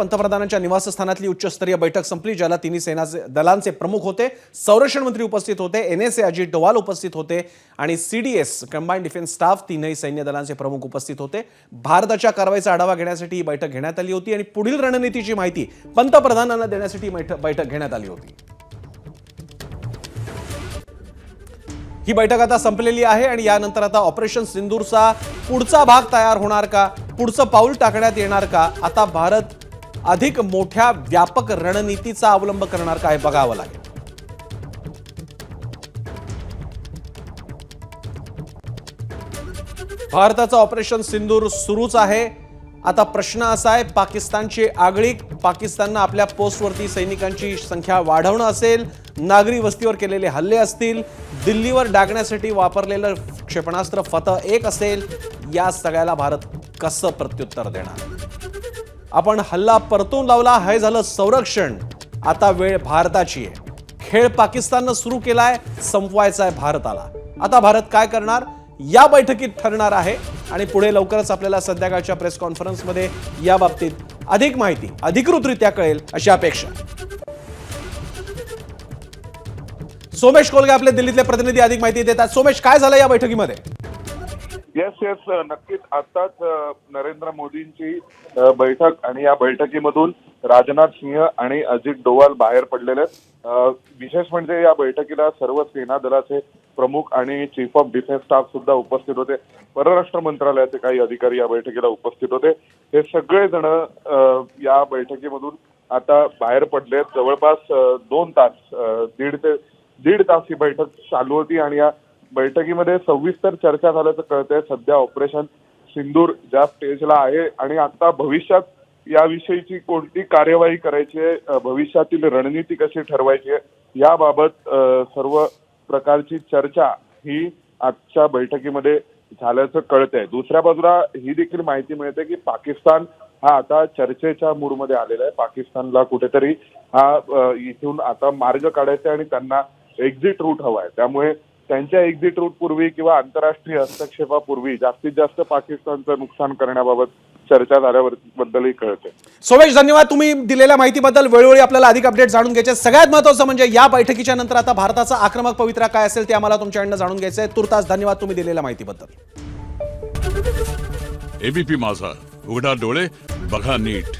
पंतप्रधानांच्या निवासस्थानातली उच्चस्तरीय बैठक संपली ज्याला तिन्ही सेनाचे दलांचे प्रमुख होते. संरक्षण मंत्री उपस्थित होते N S A Ajit Doval उपस्थित होते आणि C D S combined defence staff तीनही सैन्य दलांचे प्रमुख उपस्थित होते. भारताच्या कारवाईचा आढावा घेण्यासाठी ही बैठक घेण्यात आली होती आणि पुढील रणनीतीची माहिती पंतप्रधानांना देण्यासाठी बैठक घेण्यात आली होती. ही बैठक आता संपलेली आहे आणि यानंतर आता ऑपरेशन सिंदूरचा पुढचा भाग तयार होणार का? पुढचं पाऊल टाकण्यात येणार का? आता भारत अधिक मोठ्या व्यापक रणनीतीचा अवलंब करणार काय बघावं लागेल. भारताचं ऑपरेशन सिंदूर सुरूच आहे. आता प्रश्न असा आहे पाकिस्तानची आगळीक पाकिस्ताननं आपल्या पोस्टवरती सैनिकांची संख्या वाढवणं असेल नागरी वस्तीवर केलेले हल्ले असतील दिल्लीवर डागण्यासाठी वापरलेलं क्षेपणास्त्र फतह एक असेल या सगळ्याला भारत कसं प्रत्युत्तर देणार? आपण हल्ला परतून लावला हे झालं संरक्षण. आता वेळ भारताची आहे. खेळ पाकिस्ताननं सुरू केलाय संपवायचा आहे भारताला. आता भारत काय करणार? या बैठकीत ठरणार आहे आणि पुढे लवकरच आपल्याला संध्याकाळच्या प्रेस कॉन्फरन्समध्ये या बाबतीत अधिक माहिती अधिकृतरित्या कळेल अशी अपेक्षा. सोमेश कोलगे आपले दिल्लीतले प्रतिनिधी अधिक माहिती देतात. सोमेश काय झालं या बैठकीमध्ये? येस येस नक्कीच. आताच नरेंद्र मोदींची बैठक आणि या बैठकीमधून राजनाथ सिंह आणि अजित डोवाल बाहेर पडलेले आहेत. विशेष म्हणजे या बैठकीला सर्व सेना दलाचे प्रमुख आणि चीफ ऑफ डिफेन्स स्टाफ सुद्धा उपस्थित होते. परराष्ट्र मंत्रालयाचे काही अधिकारी या बैठकीला उपस्थित होते. हे सगळे जण या बैठकीमधून आता बाहेर पडलेत जवळपास दोन तास दीड ते दीड तास ही बैठक चालू होती आणि या बैठकीमध्ये सविस्तर चर्चा झाल्याचं कळतंय. सध्या ऑपरेशन सिंदूर ज्या स्टेजला आहे आणि आता भविष्यात याविषयीची कोणती कार्यवाही करायची आहे भविष्यातील रणनीती कशी ठरवायची आहे याबाबत सर्व प्रकारची चर्चा ही आजच्या बैठकीमध्ये झाल्याचं कळतंय. दुसऱ्या बाजूला ही देखील माहिती मिळते की पाकिस्तान हा आता चर्चेच्या मूडमध्ये आलेला आहे. पाकिस्तानला कुठेतरी हा इथून आता मार्ग काढायचा आहे आणि त्यांना एक्झिट रूट हवा आहे. त्यामुळे त्यांच्या एक्झिट रूट पूर्वी किंवा आंतरराष्ट्रीय हस्तक्षेपापूर्वी जास्तीत जास्त पाकिस्तानचं नुकसान करण्याबाबत चर्चा झाल्यावर बद्दलही कळते. सोमेश धन्यवाद. तुम्ही दिलेल्या माहितीबद्दल वेळोवेळी आपल्याला अधिक अपडेट जाणून घ्यायचे. आहेत. सगळ्यात महत्त्वाचं म्हणजे या बैठकीच्या नंतर आता भारताचा आक्रमक पवित्रा काय असेल ते आम्हाला तुमच्याकडनं जाणून घ्यायचं आहे तुर्तास धन्यवाद तुम्ही दिलेल्या माहितीबद्दल. एबीपी माझा. उघडा डोळे बघा नीट.